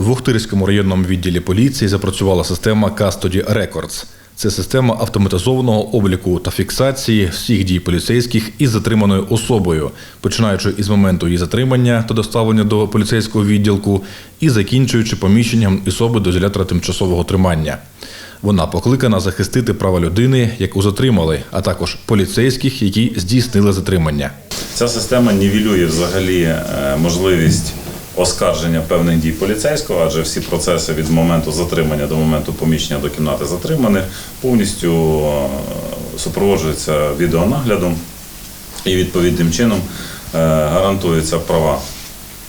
В Охтирському районному відділі поліції запрацювала система Custody Records. Це система автоматизованого обліку та фіксації всіх дій поліцейських із затриманою особою, починаючи із моменту її затримання та доставлення до поліцейського відділку і закінчуючи поміщенням особи до ізолятора тимчасового тримання. Вона покликана захистити права людини, яку затримали, а також поліцейських, які здійснили затримання. Ця система нівелює взагалі е, можливість оскарження певних дій поліцейського, адже всі процеси від моменту затримання до моменту поміщення до кімнати затриманих повністю е, супроводжуються відеонаглядом і відповідним чином е, гарантуються права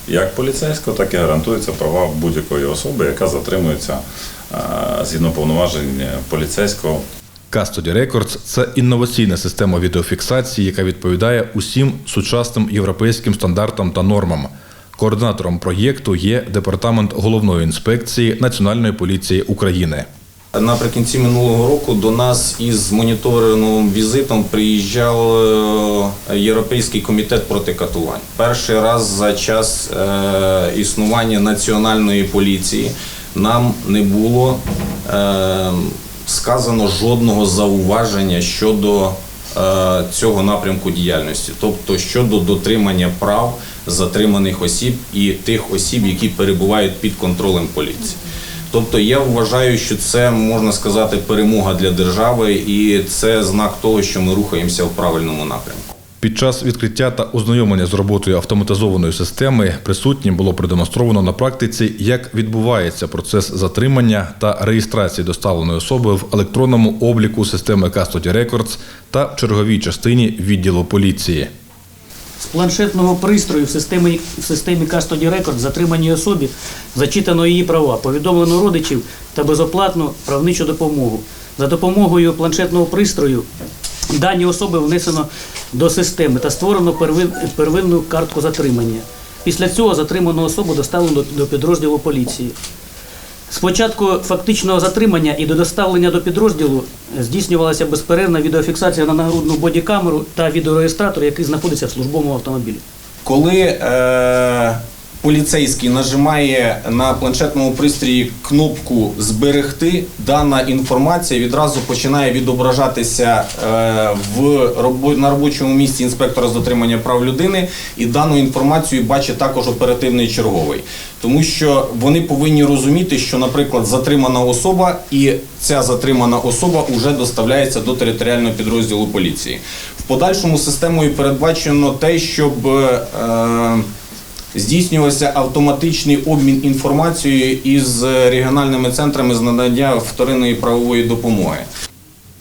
як поліцейського, так і гарантуються права будь-якої особи, яка затримується е, згідно повноважень поліцейського Custody Records – це інноваційна система відеофіксації, яка відповідає усім сучасним європейським стандартам та нормам. Координатором проєкту є департамент головної інспекції Національної поліції України. Наприкінці минулого року до нас із моніторинговим візитом приїжджав е, Європейський комітет проти катувань. Перший раз за час е, існування національної поліції нам не було е, сказано жодного зауваження щодо цього напрямку діяльності, тобто щодо дотримання прав затриманих осіб і тих осіб, які перебувають під контролем поліції. Тобто я вважаю, що це можна сказати перемога для держави, і це знак того, що ми рухаємося в правильному напрямку. Під час відкриття та ознайомлення з роботою автоматизованої системи присутнім було продемонстровано на практиці, як відбувається процес затримання та реєстрації доставленої особи в електронному обліку системи Custody Records та в черговій частині відділу поліції. З планшетного пристрою в системі, в системі Custody Record затриманій особі зачитано її права, повідомлено родичів та безоплатну правничу допомогу. За допомогою планшетного пристрою дані особи внесено до системи та створено первинну картку затримання. Після цього затриману особу доставлено до, підрозділу поліції. З початку фактичного затримання і до доставлення до підрозділу здійснювалася безперервна відеофіксація на нагрудну бодікамеру та відеореєстратор, який знаходиться в службовому автомобілі. Коли е, поліцейський нажимає на планшетному пристрої кнопку Зберегти, дана інформація відразу починає відображатися е, в на робочому місці інспектора з дотримання прав людини, і дану інформацію бачить також оперативний черговий. Тому що вони повинні розуміти, що, наприклад, затримана особа і ця затримана особа вже доставляється до територіального підрозділу поліції. В подальшому системою передбачено те, щоб е, здійснювався автоматичний обмін інформацією із регіональними центрами з надання вторинної правової допомоги.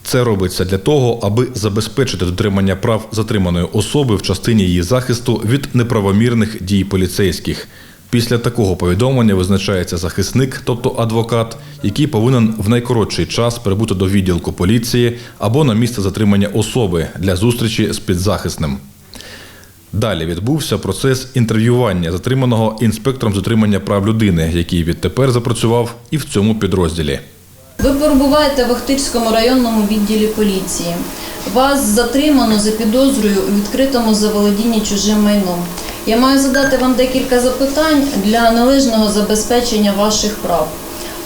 Це робиться для того, аби забезпечити дотримання прав затриманої особи в частині її захисту від неправомірних дій поліцейських. Після такого повідомлення визначається захисник, тобто адвокат, який повинен в найкоротший час прибути до відділку поліції або на місце затримання особи для зустрічі з підзахисним. Далі відбувся процес інтерв'ювання затриманого інспектором затримання прав людини, який відтепер запрацював і в цьому підрозділі. Ви перебуваєте в Охтирському районному відділі поліції. Вас затримано за підозрою у відкритому заволодінні чужим майном. Я маю задати вам декілька запитань для належного забезпечення ваших прав.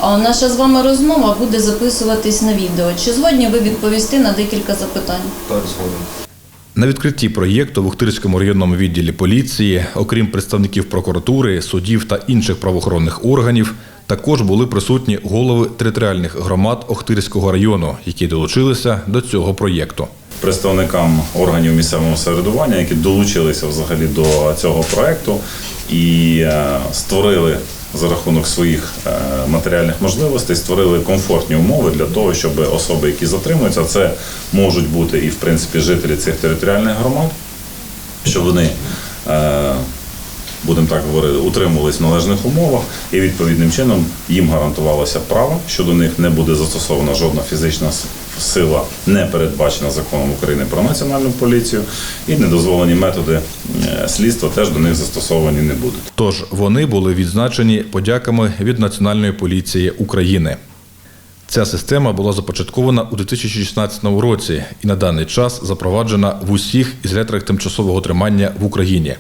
А наша з вами розмова буде записуватись на відео. Чи згодні ви відповісти на декілька запитань? Так, згодом. На відкритті проєкту в Охтирському районному відділі поліції, окрім представників прокуратури, судів та інших правоохоронних органів, також були присутні голови територіальних громад Охтирського району, які долучилися до цього проєкту. представникам органів місцевого самоврядування, які долучилися взагалі до цього проекту і е, створили за рахунок своїх е, матеріальних можливостей, створили комфортні умови для того, щоб особи, які затримуються, це можуть бути і в принципі жителі цих територіальних громад, щоб вони. е, Будемо так говорити, утримувались в належних умовах, і відповідним чином їм гарантувалося право, що до них не буде застосована жодна фізична сила, не передбачена законом України про національну поліцію, і недозволені методи е, слідства теж до них застосовані не будуть. Тож вони були відзначені подяками від Національної поліції України. Ця система була започаткована у 2016 році і на даний час запроваджена в усіх ізоляторах тимчасового тримання в Україні.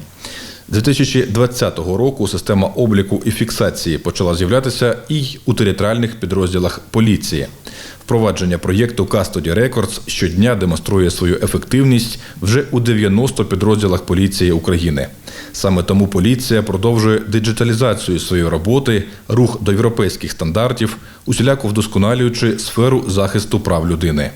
З 2020 року система обліку і фіксації почала з'являтися і у територіальних підрозділах поліції. Впровадження проєкту Custody Records щодня демонструє свою ефективність вже у 90 підрозділах поліції України. Саме тому поліція продовжує диджиталізацію своєї роботи, рух до європейських стандартів, усіляко вдосконалюючи сферу захисту прав людини.